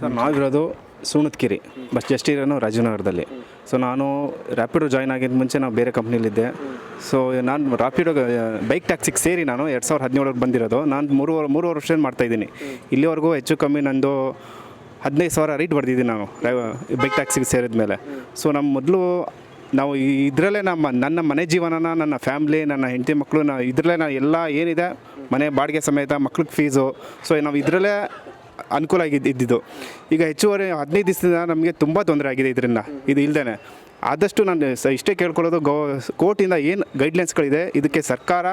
Sir ನಾವಿರೋದು ಸುಣತ್ಕಿರಿ, bus just ಇರೋನು ರಾಜನಗರದಲ್ಲಿ. So ನಾನು ರ್ಯಾಪಿಡೋ ಜಾಯ್ನ್ ಆಗಿದ್ದ ಮುಂಚೆ ನಾವು ಬೇರೆ ಕಂಪ್ನಿಲಿದ್ದೆ ಸೊ ನಾನು ರ್ಯಾಪಿಡೋ ಬೈಕ್ ಟ್ಯಾಕ್ಸಿಗೆ ಸೇರಿ ನಾನು ಎರಡು ಸಾವಿರದ ಹದಿನೇಳಕ್ಕೆ ಬಂದಿರೋದು. ನಾನು ಮೂರುವರೆ ಮೂರುವರೆ ವರ್ಷ ಮಾಡ್ತಾಯಿದ್ದೀನಿ ಇಲ್ಲಿವರೆಗೂ ಹೆಚ್ಚು ಕಮ್ಮಿ ನಂದು ಹದಿನೈದು ಸಾವಿರ ರೇಟ್ ಬರ್ದಿದ್ದೀನಿ ನಾನು ಬೈಕ್ ಟ್ಯಾಕ್ಸಿಗೆ ಸೇರಿದ ಮೇಲೆ. ಸೊ ನಮ್ಮ ಮೊದಲು ನಾವು ಇದರಲ್ಲೇ ನಮ್ಮ, ನನ್ನ ಮನೆ ಜೀವನನ, ನನ್ನ ಫ್ಯಾಮ್ಲಿ ನನ್ನ ಹೆಂಡತಿ ಮಕ್ಕಳು ನಾ, ಇದರಲ್ಲೇ ನಾನು ಎಲ್ಲ ಏನಿದೆ, ಮನೆ ಬಾಡಿಗೆ ಸಮೇತ, ಮಕ್ಳಿಗೆ ಫೀಸು ಸೊ ನಾವು ಇದರಲ್ಲೇ ಅನುಕೂಲ ಆಗಿದ್ದು ಇದ್ದಿದ್ದು. ಈಗ ಹೆಚ್ಚುವರಿ ಹದಿನೈದು ದಿವಸದಿಂದ ನಮಗೆ ತುಂಬ ತೊಂದರೆ ಆಗಿದೆ ಇದರಿಂದ. ಇದು ಇಲ್ದೇ ಆದಷ್ಟು ನಾನು ಸ ಇಷ್ಟೇ ಕೇಳ್ಕೊಳ್ಳೋದು ಗೋ, ಕೋರ್ಟಿಂದ ಏನು ಗೈಡ್ಲೈನ್ಸ್ಗಳಿದೆ ಇದಕ್ಕೆ ಸರ್ಕಾರ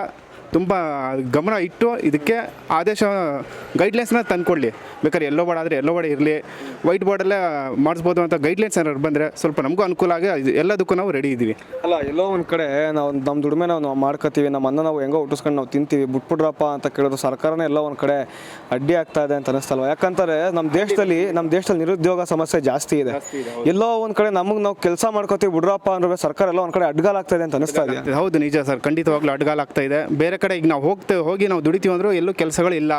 ತುಂಬ ಗಮನ ಇಟ್ಟು ಇದಕ್ಕೆ ಆದೇಶ ಗೈಡ್ಲೈನ್ಸ್ನ ತಂದುಕೊಳ್ಳಿ ಬೇಕಾದ್ರೆ ಎಲ್ಲೋ ಬೋರ್ಡ್ ಆದರೆ ಎಲ್ಲೋ ಬೋರ್ಡ್ ಇರಲಿ ವೈಟ್ ಬೋರ್ಡಲ್ಲೇ ಮಾಡಿಸ್ಬೋದು ಅಂತ ಗೈಡ್ಲೈನ್ಸ್ ಏನಾದ್ರು ಬಂದರೆ ಸ್ವಲ್ಪ ನಮಗೂ ಅನುಕೂಲ ಆಗಿ ಇದು ಎಲ್ಲದಕ್ಕೂ ನಾವು ರೆಡಿ ಇದ್ದೀವಿ. ಅಲ್ಲ ಎಲ್ಲೋ ಒಂದು ಕಡೆ ನಾವು ನಮ್ಮ ದುಡಿಮೆ ನಾವು ನಾವು ಮಾಡ್ಕೋತೀವಿ ನಮ್ಮ ಅನ್ನ ನಾವು ಹೆಂಗೋ ಹುಟ್ಟಿಸ್ಕೊಂಡು ನಾವು ತಿಂತೀವಿ ಬಿಟ್ಬಿಡ್ರಪ್ಪ ಅಂತ ಕೇಳೋದು ಸರ್ಕಾರನೇ ಎಲ್ಲ ಒಂದು ಕಡೆ ಅಡ್ಡಿ ಆಗ್ತಾ ಇದೆ ಅಂತ ಅನಿಸ್ತಲ್ವ ಯಾಕಂತಾರೆ ನಮ್ಮ ದೇಶದಲ್ಲಿ ನಮ್ಮ ದೇಶದಲ್ಲಿ ನಿರುದ್ಯೋಗ ಸಮಸ್ಯೆ ಜಾಸ್ತಿ ಇದೆ. ಎಲ್ಲೋ ಒಂದು ಕಡೆ ನಮಗೆ ನಾವು ಕೆಲಸ ಮಾಡ್ಕೋತೀವಿ ಬಿಡ್ರಪ್ಪ ಅಂದ್ರೆ ಸರ್ಕಾರ ಎಲ್ಲ ಒಂದು ಕಡೆ ಅಡ್ಗಾಲಾಗ್ತಾ ಇದೆ ಅಂತ ಅನಿಸ್ತಾ ಇದೆ. ಹೌದು ನಿಜ ಸರ್. ಖಂಡಿತವಾಗ್ಲೂ ಅಡ್ಗಾಲಾಗ್ತಾ ಇದೆ. ಬೇರೆ ಕಡೆ, ಈಗ ನಾವು ಹೋಗ್ತೇವೆ ಹೋಗಿ ನಾವು ದುಡಿತೀವಿ ಅಂದರೂ ಎಲ್ಲೂ ಕೆಲಸಗಳಿಲ್ಲ.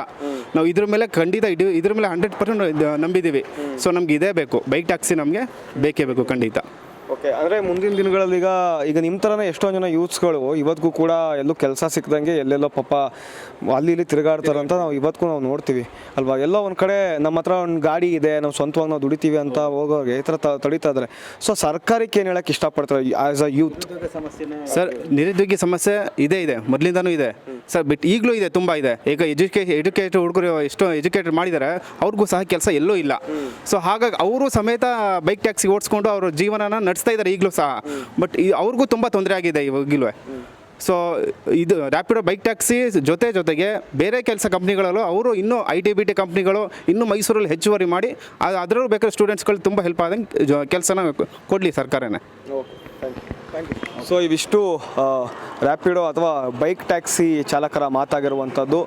ನಾವು ಇದ್ರ ಮೇಲೆ ಖಂಡಿತ ಇಡು, ಇದ್ರ ಮೇಲೆ ಹಂಡ್ರೆಡ್ ಪರ್ಸೆಂಟ್ ನಂಬಿದ್ದೀವಿ ಸೊ ನಮ್ಗೆ ಇದೇ ಬೇಕು. ಬೈಕ್ ಟ್ಯಾಕ್ಸಿ ನಮಗೆ ಬೇಕೇ ಬೇಕು ಖಂಡಿತ. ಓಕೆ ಅಂದರೆ ಮುಂದಿನ ದಿನಗಳಲ್ಲಿ ಈಗ ಈಗ ನಿಮ್ಮ ಥರನೇ ಎಷ್ಟೋ ಜನ ಯೂತ್ಸ್ಗಳು ಇವತ್ತಿಗೂ ಕೂಡ ಎಲ್ಲೂ ಕೆಲಸ ಸಿಕ್ಕದಂಗೆ ಎಲ್ಲೆಲ್ಲೋ ಪಾಪ ಅಲ್ಲಿ ಇಲ್ಲಿ ತಿರುಗಾಡ್ತಾರಂತ ನಾವು ಇವತ್ತಿಗೂ ನಾವು ನೋಡ್ತೀವಿ. ಅಲ್ವಾ? ಎಲ್ಲೋ ಒಂದು ಕಡೆ ನಮ್ಮ ಹತ್ರ ಒಂದು ಗಾಡಿ ಇದೆ ನಾವು ಸ್ವಂತವಾಗಿ ನಾವು ದುಡಿತೀವಿ ಅಂತ ಹೋಗೋರಿಗೆ ಈ ಥರ ತಡೀತಾ ಇದ್ದಾರೆ ಸೊ ಸರ್ಕಾರಕ್ಕೆ ಏನು ಹೇಳಕ್ಕೆ ಇಷ್ಟಪಡ್ತಾರೆ ಆ್ಯಸ್ ಅ ಯೂತ್ ಸರ್ ನಿರುದ್ಯೋಗಿ ಸಮಸ್ಯೆ ಇದೇ ಇದೆ. ಮೊದಲಿಂದನೂ ಇದೆ. ಸರ್ ಬಿಟ್ ಈಗಲೂ ಇದೆ, ತುಂಬ ಇದೆ. ಈಗ ಎಜುಕೇ ಎಜುಕೇಟೆಡ್ ಹುಡುಗರು ಎಷ್ಟೋ ಎಜುಕೇಟೆಡ್ ಮಾಡಿದ್ದಾರೆ ಅವ್ರಿಗೂ ಸಹ ಕೆಲಸ ಎಲ್ಲೂ ಇಲ್ಲ. ಸೊ ಹಾಗಾಗಿ ಅವರು ಸಮೇತ ಬೈಕ್ ಟ್ಯಾಕ್ಸಿ ಓಡಿಸ್ಕೊಂಡು ಅವರು ಜೀವನನ ನಡೆಸ್ತಾ ಇದ್ದಾರೆ ಈಗಲೂ ಸಹ. ಬಟ್ ಅವ್ರಿಗೂ ತುಂಬ ತೊಂದರೆ ಆಗಿದೆ ಇವಾಗಲೂ ಸೊ ಇದು ರ್ಯಾಪಿಡೋ ಬೈಕ್ ಟ್ಯಾಕ್ಸಿ ಜೊತೆ ಜೊತೆಗೆ ಬೇರೆ ಕೆಲಸ ಕಂಪ್ನಿಗಳಲ್ಲೂ ಅವರು ಇನ್ನೂ ಐ ಟಿ ಬಿ ಟಿ ಕಂಪ್ನಿಗಳು ಇನ್ನೂ ಮೈಸೂರಲ್ಲಿ ಹೆಚ್ಚುವರಿ ಮಾಡಿ ಅದು ಅದರಲ್ಲೂ ಬೇಕಾದ್ರೆ ಸ್ಟೂಡೆಂಟ್ಸ್ಗಳು ತುಂಬ ಹೆಲ್ಪ್ ಆದಂಗೆ ಕೆಲಸನ ಕೊಡಲಿ ಸರ್ಕಾರನೇ. ಸೊ ಇವಿಷ್ಟು ರ್ಯಾಪಿಡೋ ಅಥವಾ ಬೈಕ್ ಟ್ಯಾಕ್ಸಿ ಚಾಲಕರ ಮಾತಾಗಿರುವಂಥದ್ದು.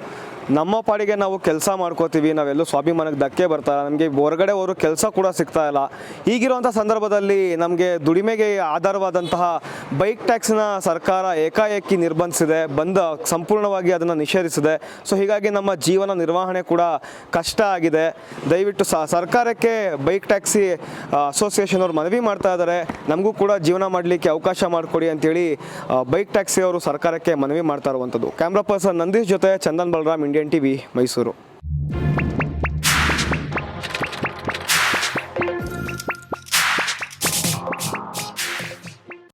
ನಮ್ಮ ಪಾಡಿಗೆ ನಾವು ಕೆಲಸ ಮಾಡ್ಕೋತೀವಿ, ನಾವೆಲ್ಲೂ ಸ್ವಾಭಿಮಾನಕ್ಕೆ ಧಕ್ಕೆ ಬರ್ತಾ ನಮಗೆ ಹೊರಗಡೆ ಅವರು ಕೆಲಸ ಕೂಡ ಸಿಗ್ತಾ ಇಲ್ಲ. ಈಗಿರುವಂಥ ಸಂದರ್ಭದಲ್ಲಿ ನಮಗೆ ದುಡಿಮೆಗೆ ಆಧಾರವಾದಂತಹ ಬೈಕ್ ಟ್ಯಾಕ್ಸ್ನ ಸರ್ಕಾರ ಏಕಾಏಕಿ ನಿರ್ಬಂಧಿಸಿದೆ, ಬಂದ ಸಂಪೂರ್ಣವಾಗಿ ಅದನ್ನು ನಿಷೇಧಿಸಿದೆ. ಸೊ ಹೀಗಾಗಿ ನಮ್ಮ ಜೀವನ ನಿರ್ವಹಣೆ ಕೂಡ ಕಷ್ಟ ಆಗಿದೆ. ದಯವಿಟ್ಟು ಸರ್ಕಾರಕ್ಕೆ ಬೈಕ್ ಟ್ಯಾಕ್ಸಿ ಅಸೋಸಿಯೇಷನ್ ಅವರು ಮನವಿ ಮಾಡ್ತಾ ಇದ್ದಾರೆ. ನಮಗೂ ಕೂಡ ಜೀವನ ಮಾಡಲಿಕ್ಕೆ ಅವಕಾಶ ಮಾಡಿಕೊಡಿ ಅಂತೇಳಿ ಬೈಕ್ ಟ್ಯಾಕ್ಸಿ ಅವರು ಸರ್ಕಾರಕ್ಕೆ ಮನವಿ ಮಾಡ್ತಾ ಇರುವಂಥದ್ದು ಕ್ಯಾಮ್ರಾ ಪರ್ಸನ್ ನಂದೀಶ್ ಜೊತೆ ಚಂದನ್ ಬಲರಾಮ್ ಇಂಡಿಯನ್ ಟಿವಿ ಮೈಸೂರು.